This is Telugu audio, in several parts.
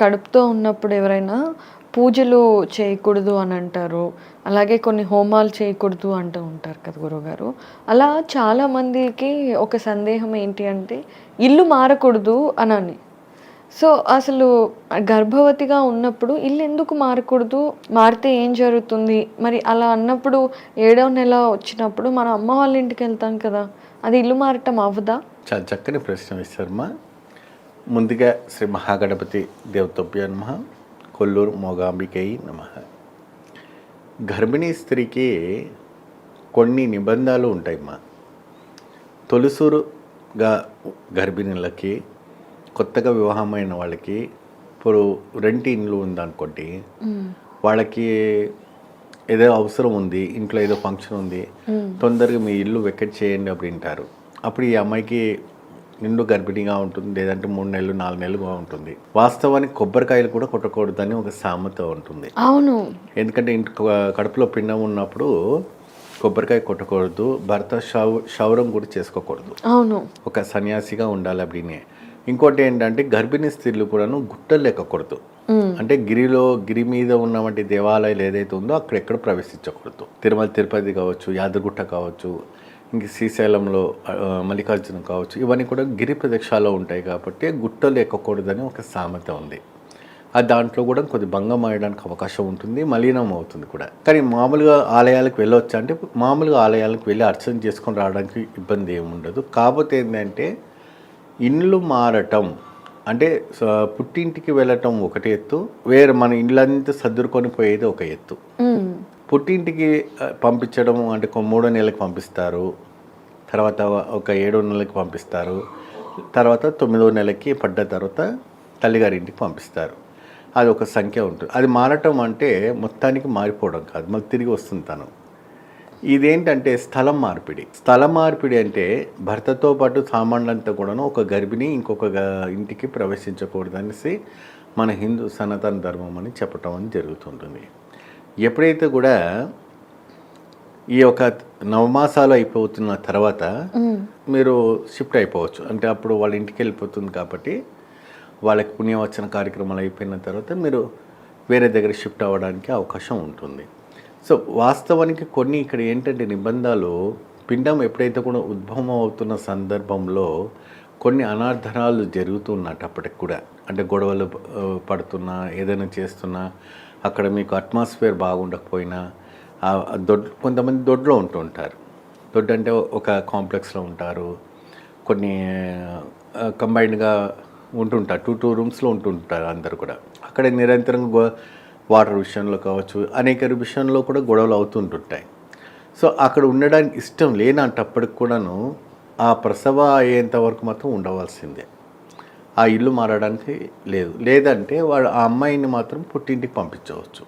కడుపుతో ఉన్నప్పుడు ఎవరైనా పూజలు చేయకూడదు అని అంటారు. అలాగే కొన్ని హోమాలు చేయకూడదు అంటూ ఉంటారు కదా గురువుగారు. అలా చాలామందికి ఒక సందేహం ఏంటి అంటే ఇల్లు మారకూడదు అని సో అసలు గర్భవతిగా ఉన్నప్పుడు ఇల్లు ఎందుకు మారకూడదు? మారితే ఏం జరుగుతుంది? మరి అలా అన్నప్పుడు ఏడవ నెల వచ్చినప్పుడు మన అమ్మ వాళ్ళ ఇంటికి వెళ్తాం కదా అది ఇల్లు మారటం అవ్వదా? చాలా చక్కని ప్రశ్న విశ్వర్మ ముందుగా శ్రీ మహాగణపతి దేవతభ్య నమ. కొల్లూరు మోగాంబికై నమ. గర్భిణీ స్త్రీకి కొన్ని నిబంధనలు ఉంటాయమ్మా తొలిసూరుగా గర్భిణీలకి కొత్తగా వివాహమైన వాళ్ళకి ఇప్పుడు రెంట్ ఇండ్లు ఉందనుకోండి వాళ్ళకి ఏదో అవసరం ఉంది ఇంట్లో ఏదో ఫంక్షన్ ఉంది తొందరగా మీ ఇల్లు వెకెట్ చేయండి అంటారు అప్పుడు ఈ అమ్మాయికి నిండు గర్భిణీగా ఉంటుంది లేదంటే మూడు నెలలు నాలుగు నెలలుగా ఉంటుంది వాస్తవానికి కొబ్బరికాయలు కూడా కొట్టకూడదని ఒక సామెత ఉంటుంది. అవును. ఎందుకంటే ఇంటి కడుపులో పిండం ఉన్నప్పుడు కొబ్బరికాయ కొట్టకూడదు భర్త షౌ క్షౌరం కూడా చేసుకోకూడదు. అవును. ఒక సన్యాసిగా ఉండాలి అప్పుడే ఇంకోటి ఏంటంటే గర్భిణీ స్త్రీలు కూడాను గుట్టలు ఎక్కకూడదు అంటే గిరిలో గిరి మీద ఉన్నటువంటి దేవాలయాలు ఏదైతే ఉందో అక్కడ ఎక్కడ ప్రవేశించకూడదు. తిరుమల తిరుపతి కావచ్చు యాదగిరిగుట్ట కావచ్చు ఇంక శ్రీశైలంలో మల్లికార్జున కావచ్చు ఇవన్నీ కూడా గిరి ప్రదేశాల్లో ఉంటాయి కాబట్టి గుట్టలు ఎక్కకూడదని ఒక సామెత ఉంది. అది దాంట్లో కూడా కొద్ది భంగం అయ్యడానికి అవకాశం ఉంటుంది మలినం అవుతుంది కూడా. కానీ మామూలుగా ఆలయాలకు వెళ్ళొచ్చా అంటే మామూలుగా ఆలయాలకు వెళ్ళి అర్చన చేసుకొని రావడానికి ఇబ్బంది ఏమి ఉండదు. కాకపోతే ఏంటంటే ఇండ్లు మారటం అంటే పుట్టింటికి వెళ్ళటం ఒకటి ఎత్తు వేరే మన ఇండ్లంతా సర్దుకొని పోయేది ఒక ఎత్తు. పుట్టింటికి పంపించడం అంటే ఒక మూడో నెలలకు పంపిస్తారు. తర్వాత ఒక ఏడో నెలకి పంపిస్తారు. తర్వాత తొమ్మిదో నెలకి పడ్డ తర్వాత తల్లిగారింటికి పంపిస్తారు. అది ఒక సంఖ్య ఉంటుంది అది మారటం అంటే మొత్తానికి మారిపోవడం కాదు. మళ్ళీ తిరిగి వస్తుంది తను. ఇదేంటంటే స్థలం మార్పిడి. స్థలం మార్పిడి అంటే భర్తతో పాటు సామాన్లంతా కూడాను ఒక గర్భిణి ఇంకొక ఇంటికి ప్రవేశించకూడదనేసి మన హిందూ సనాతన ధర్మం అని చెప్పటం అని జరుగుతుంటుంది. ఎప్పుడైతే కూడా ఈ యొక్క నవమాసాలు అయిపోతున్న తర్వాత మీరు షిఫ్ట్ అయిపోవచ్చు. అంటే అప్పుడు వాళ్ళ ఇంటికి వెళ్ళిపోతుంది కాబట్టి వాళ్ళకి పుణ్యవచన కార్యక్రమాలు అయిపోయిన తర్వాత మీరు వేరే దగ్గర షిఫ్ట్ అవ్వడానికి అవకాశం ఉంటుంది. సో వాస్తవానికి కొన్ని ఇక్కడ ఏంటంటే నిబంధనలు పిండం ఎప్పుడైతే కూడా ఉద్భవం అవుతున్న సందర్భంలో కొన్ని అనార్థనాలు జరుగుతున్నట్టు అప్పటికి కూడా. అంటే గొడవలు పడుతున్నా ఏదైనా చేస్తున్నా అక్కడ మీకు అట్మాస్ఫియర్ బాగుండకపోయినా దొడ్ కొంతమంది దొడ్లో ఉంటూ ఉంటారు. దొడ్డు అంటే ఒక కాంప్లెక్స్లో ఉంటారు. కొన్ని కంబైన్డ్గా ఉంటుంటారు. టూ టూ రూమ్స్లో ఉంటుంటారు అందరు కూడా. అక్కడ నిరంతరంగా వాటర్ విషయంలో కావచ్చు అనేక విషయంలో కూడా గొడవలు అవుతుంటుంటాయి సో అక్కడ ఉండడానికి ఇష్టం లేనంటప్పటికి కూడాను ఆ ప్రసవ అయ్యేంత వరకు మాత్రం ఉండవలసిందే. ఆ ఇల్లు మారడానికి లేదు. లేదంటే వాడు ఆ అమ్మాయిని మాత్రం పుట్టింటికి పంపించవచ్చు.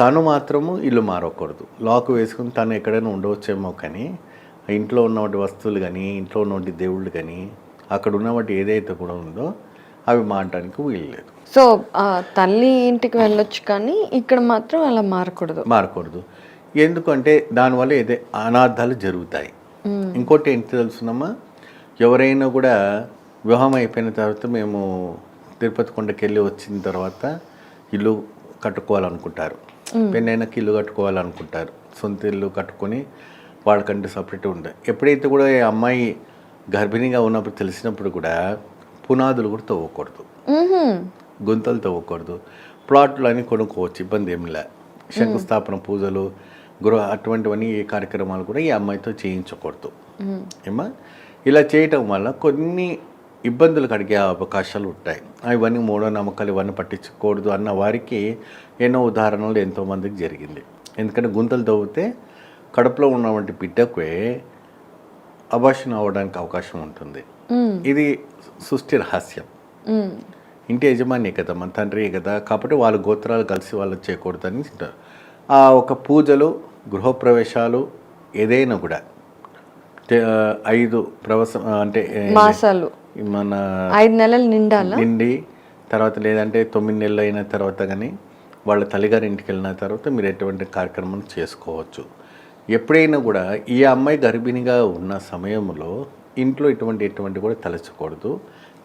తను మాత్రము ఇల్లు మారకూడదు. లాక్ వేసుకుని తను ఎక్కడైనా ఉండవచ్చేమో కానీ ఆ ఇంట్లో ఉన్నటువంటి వస్తువులు కానీ ఇంట్లో ఉన్నటువంటి దేవుళ్ళు కానీ అక్కడ ఉన్నటువంటి ఏదైతే కూడా ఉందో అవి మారడానికి వీలు లేదు. సో తల్లి ఇంటికి వెళ్ళొచ్చు కానీ ఇక్కడ మాత్రం అలా మారకూడదు. మారకూడదు. ఎందుకంటే దానివల్ల ఏదే అనార్థాలు జరుగుతాయి. ఇంకోటి ఏంటి తెలుసునమ్మా? ఎవరైనా కూడా వివాహం అయిపోయిన తర్వాత మేము తిరుపతి కొండకి వెళ్ళి వచ్చిన తర్వాత ఇల్లు కట్టుకోవాలనుకుంటారు. పెళ్ళైనాక ఇల్లు కట్టుకోవాలనుకుంటారు. సొంత ఇల్లు కట్టుకొని వాళ్ళకంటే సపరేట్ ఉంటాయి ఎప్పుడైతే కూడా ఈ అమ్మాయి గర్భిణీగా ఉన్నప్పుడు తెలిసినప్పుడు కూడా పునాదులు కూడా తవ్వకూడదు. గుంతలు తవ్వకూడదు. ప్లాట్లు అని కొనుక్కోవచ్చు ఇబ్బంది ఏమి లే. శంకుస్థాపన పూజలు గృహ అటువంటివన్నీ ఏ కార్యక్రమాలు కూడా ఈ అమ్మాయితో చేయించకూడదు. ఏమా ఇలా చేయటం వల్ల కొన్ని ఇబ్బందులు కలిగే అవకాశాలు ఉంటాయి ఇవన్నీ మూఢ నమ్మకాలు ఇవన్నీ పట్టించకూడదు అన్న వారికి ఎన్నో ఉదాహరణలు ఎంతోమందికి జరిగింది ఎందుకంటే గుంతలు తవ్వితే కడుపులో ఉన్నటువంటి బిడ్డకే అభాషణ అవ్వడానికి అవకాశం ఉంటుంది. ఇది సృష్టి రహస్యం. ఇంటి యజమాని కదా మన తండ్రి కదా కాబట్టి వాళ్ళ గోత్రాలు కలిసి వాళ్ళు చేయకూడదని. ఆ ఒక పూజలు గృహప్రవేశాలు ఏదైనా కూడా ఐదు ప్రవసం అంటే మాసాలు. మన ఐదు నెలలు నిండాలా? నిండి తర్వాత లేదంటే తొమ్మిది నెలలు అయిన తర్వాత కానీ వాళ్ళ తల్లిగారి ఇంటికి వెళ్ళిన తర్వాత మీరు ఎటువంటి కార్యక్రమం చేసుకోవచ్చు. ఎప్పుడైనా కూడా ఈ అమ్మాయి గర్భిణిగా ఉన్న సమయంలో ఇంట్లో ఇటువంటి ఎటువంటి కూడా తలచకూడదు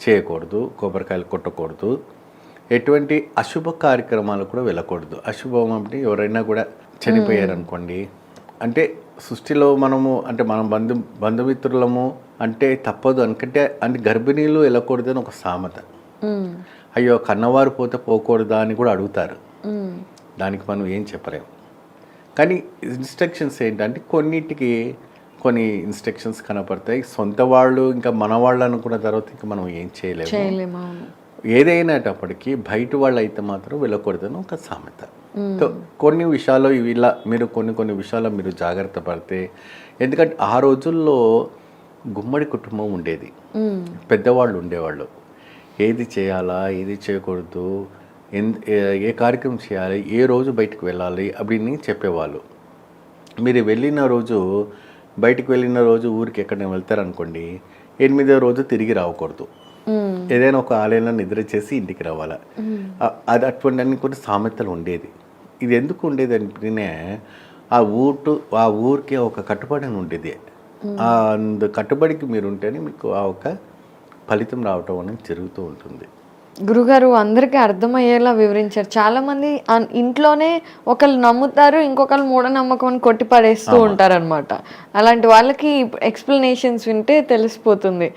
చేయకూడదు కొబ్బరికాయలు కొట్టకూడదు. ఎటువంటి అశుభ కార్యక్రమాలు కూడా వెళ్ళకూడదు. అశుభం అంటే ఎవరైనా కూడా చనిపోయారు అనుకోండి అంటే సృష్టిలో మనము అంటే మనం బంధు బంధుమిత్రులము అంటే తప్పదు. అనుకంటే అంటే గర్భిణీలు వెళ్ళకూడదు అని ఒక సామెత. అయ్యో కన్నవారు పోతే పోకూడదా అని కూడా అడుగుతారు. దానికి మనం ఏం చెప్పలేము. కానీ ఇన్స్ట్రక్షన్స్ ఏంటంటే కొన్నిటికి కొన్ని ఇన్స్ట్రక్షన్స్ కనపడతాయి. సొంత వాళ్ళు ఇంకా మన వాళ్ళు అనుకున్న తర్వాత ఇంకా మనం ఏం చేయలేము. ఏదైనప్పటికీ బయట వాళ్ళు అయితే మాత్రం వెళ్ళకూడదని ఒక సామెత. సో కొన్ని విషయాలు ఇవి ఇలా మీరు కొన్ని కొన్ని విషయాల్లో మీరు జాగ్రత్త పడితే ఎందుకంటే ఆ రోజుల్లో గుమ్మడి కుటుంబం ఉండేది మ్మ్. పెద్దవాళ్ళు ఉండేవాళ్ళు ఏది చేయాలా ఏది చేయకూడదు ఎన్ ఏ- ఏ కార్యక్రమం చేయాలి ఏ రోజు బయటకు వెళ్ళాలి அப்படின்னு చెప్పేవాళ్ళు మీరు వెళ్ళిన రోజు బయటకు వెళ్ళిన రోజు ఊరికి ఎక్కడైనా వెళ్తారనుకోండి ఎనిమిదో రోజు తిరిగి రావకూడదు మ్మ్. ఏదైనా ఒక ఆలయంలో నిద్ర చేసి ఇంటికి రావాలా? అది అటువంటి అన్ని కొన్ని సామెతలు ఉండేది. ఇది ఎందుకు ఉండేది అంటేనే ఆ ఊటు ఆ ఊరికి ఒక కట్టుబడి అని ఉండేది. ఆ కట్టుబడికి మీరు ఉంటేనే మీకు ఆ ఒక ఫలితం రావటం అనేది జరుగుతూ ఉంటుంది. గురుగారు అందరికీ అర్థమయ్యేలా వివరించారు. చాలా మంది అన్- ఇంట్లోనే ఒకళ్ళు నమ్ముతారు ఇంకొకళ్ళు మూఢనమ్మకం అని కొట్టి పడేస్తూ ఉంటారు అనమాట అలాంటి వాళ్ళకి ఎక్స్ప్లెనేషన్స్ వింటే తెలిసిపోతుంది.